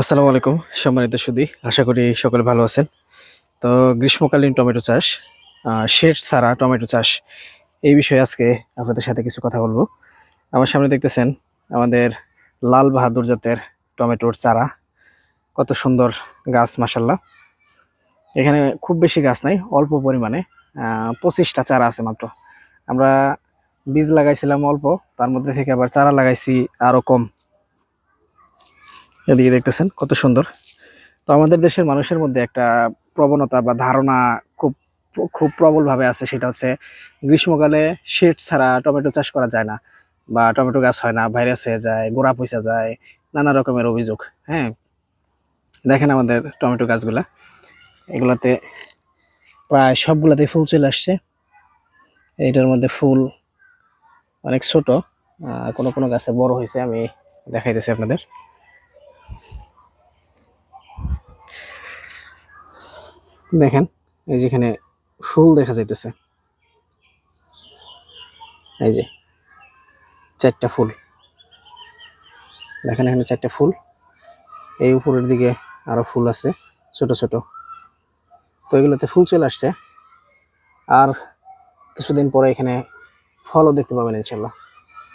আসসালামু আলাইকুম, সম্মানিত সুদী। আশা করি সকলে ভালো আছেন। তো গ্রীষ্মকালীন টমেটো চাষ শেড ছাড়া টমেটো চাষ, এই বিষয়ে আজকে আপনাদের সাথে কিছু কথা বলব। আমার সামনে দেখতেছেন আমাদের লাল বাহাদুর জাতের টমেটোর চারা। কত সুন্দর গাছ মাসাল্লাহ এখানে খুব বেশি গাছ নাই, অল্প পরিমাণে পঁচিশটা চারা আছে মাত্র। আমরা বীজ লাগাইছিলাম অল্প, তার মধ্যে থেকে আবার চারা লাগাইছি আরও কম। এদিকে দেখতেছেন, কত সুন্দর। তো আমাদের দেশের মানুষের মধ্যে একটা প্রবণতা বা ধারণা খুব খুব প্রবলভাবে আছে, সেটা হচ্ছে গ্রীষ্মকালে শেড ছাড়া টমেটো চাষ করা যায় না বা টমেটো গাছ হয় না, ভাইরাস হয়ে যায়, গোড়া পয়সা যায়, নানা রকমের অভিযোগ হ্যাঁ। দেখেন আমাদের টমেটো গাছগুলা, এগুলাতে প্রায় সবগুলাতে ফুল চলে আসছে। এইটার মধ্যে ফুল অনেক ছোট কোনো কোনো গাছে বড় হয়েছে, আমি দেখাইতেছি আপনাদের। দেখেন, এই যেখানে ফুল দেখা যাইতেছে। এই যে চারটা ফুল। দেখেন এখানে চারটা ফুল। এই উপরের দিকে আরও ফুল আছে, ছোট ছোট। তো এগুলোতে ফুল চলে আসছে। আর কিছুদিন পরে এখানে ফলও দেখতে পাবেন ইনশাল্লাহ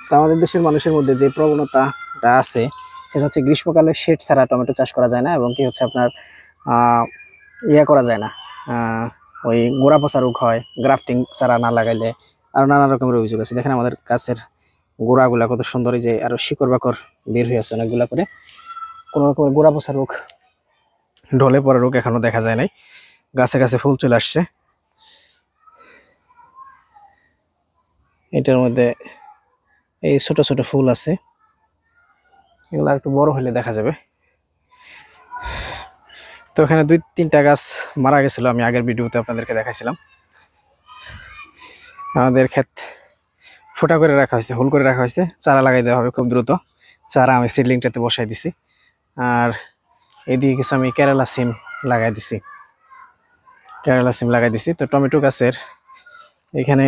তো আমাদের দেশের মানুষের মধ্যে যে প্রবণতাটা আছে, সেটা হচ্ছে গ্রীষ্মকালে শেড ছাড়া টমেটো চাষ করা যায় না এবং কি হচ্ছে আপনার ইয়ে করা যায় না। ওই গোড়া পচা রোগ হয় গ্রাফটিং ছাড়া না লাগাইলে আর নানা রকমের অভিযোগ আছে। দেখেন আমাদের গাছের গোড়াগুলা কত সুন্দর, এই যে আরও শিকড় বাকর বের হয়ে আছে অনেকগুলা করে। কোনো রকমের গোড়া পচা রোগ, ঢলে পড়া রোগ এখনও দেখা যায় নাই। গাছে গাছে ফুল চলে আসছে। এটার মধ্যে এই ছোট ছোট ফুল আছে। এগুলো একটু বড় হলে দেখা যাবে। তো এখানে দুই তিনটা গাছ মারা গেছিল, আমি আগের ভিডিওতে আপনাদেরকে দেখাইছিলাম। আমাদের ক্ষেত ফোটা করে রাখা হয়েছে, হুল করে রাখা হয়েছে। চারা লাগাই দেওয়া হবে খুব দ্রুত। চারা আমি সিডলিংটাতে বসাই দিছি। আর এদিকে কিছু আমি কেরালা সিম লাগাই দিছি। কেরালা সিম লাগাই দিছি। তো টমেটো গাছের এখানে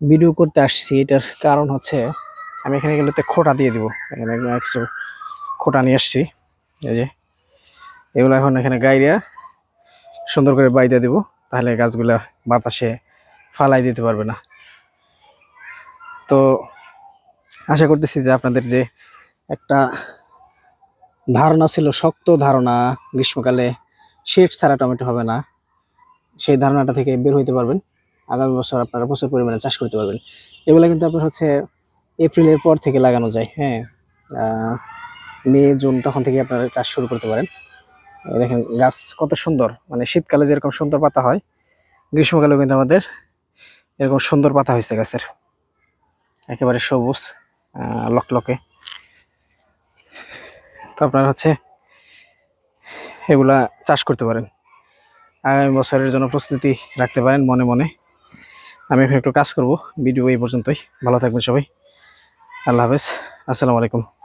ভিডিও করতে আসছি। এটার কারণ হচ্ছে আমি এখানে গেলেতে খোটা দিয়ে দিব। এখানে একশো খোটা নিয়ে আসছি। এই যে এগুলো এখন এখানে গাইরিয়া সুন্দর করে বাইদা দিব, তাহলে গাছগুলা বাতাসে ফালাই দিতে পারবে না। তো আশা করতেছি যে আপনাদের যে একটা ধারণা ছিল, শক্ত ধারণা, গ্রীষ্মকালে শেড ছাড়া টমেটো হবে না, সেই ধারণাটা থেকে বের হইতে পারবেন। আগামী বছর আপনারা প্রচুর পরিমাণে চাষ করতে পারবেন। এগুলো কিন্তু আপনার হচ্ছে এপ্রিলের পর থেকে লাগানো যায় হ্যাঁ। মে, জুন তখন থেকে আপনারা চাষ শুরু করতে পারেন। দেখেন গাছ কত সুন্দর। মানে শীতকালে যেরকম সুন্দর পাতা হয় গ্রীষ্মকালেও কিন্তু আমাদের এরকম সুন্দর পাতা হয়েছে গাছের। একেবারে সবুজ আহ, লকলকে। তো আপনারা হচ্ছে এগুলা চাষ করতে পারেন। আগামী বছরের জন্য প্রস্তুতি রাখতে পারেন মনে মনে। আমি এখন একটু কাজ করব ভিডিও এই পর্যন্তই। ভালো থাকবেন সবাই। আল্লাহ হাফেজ। আসসালামু আলাইকুম।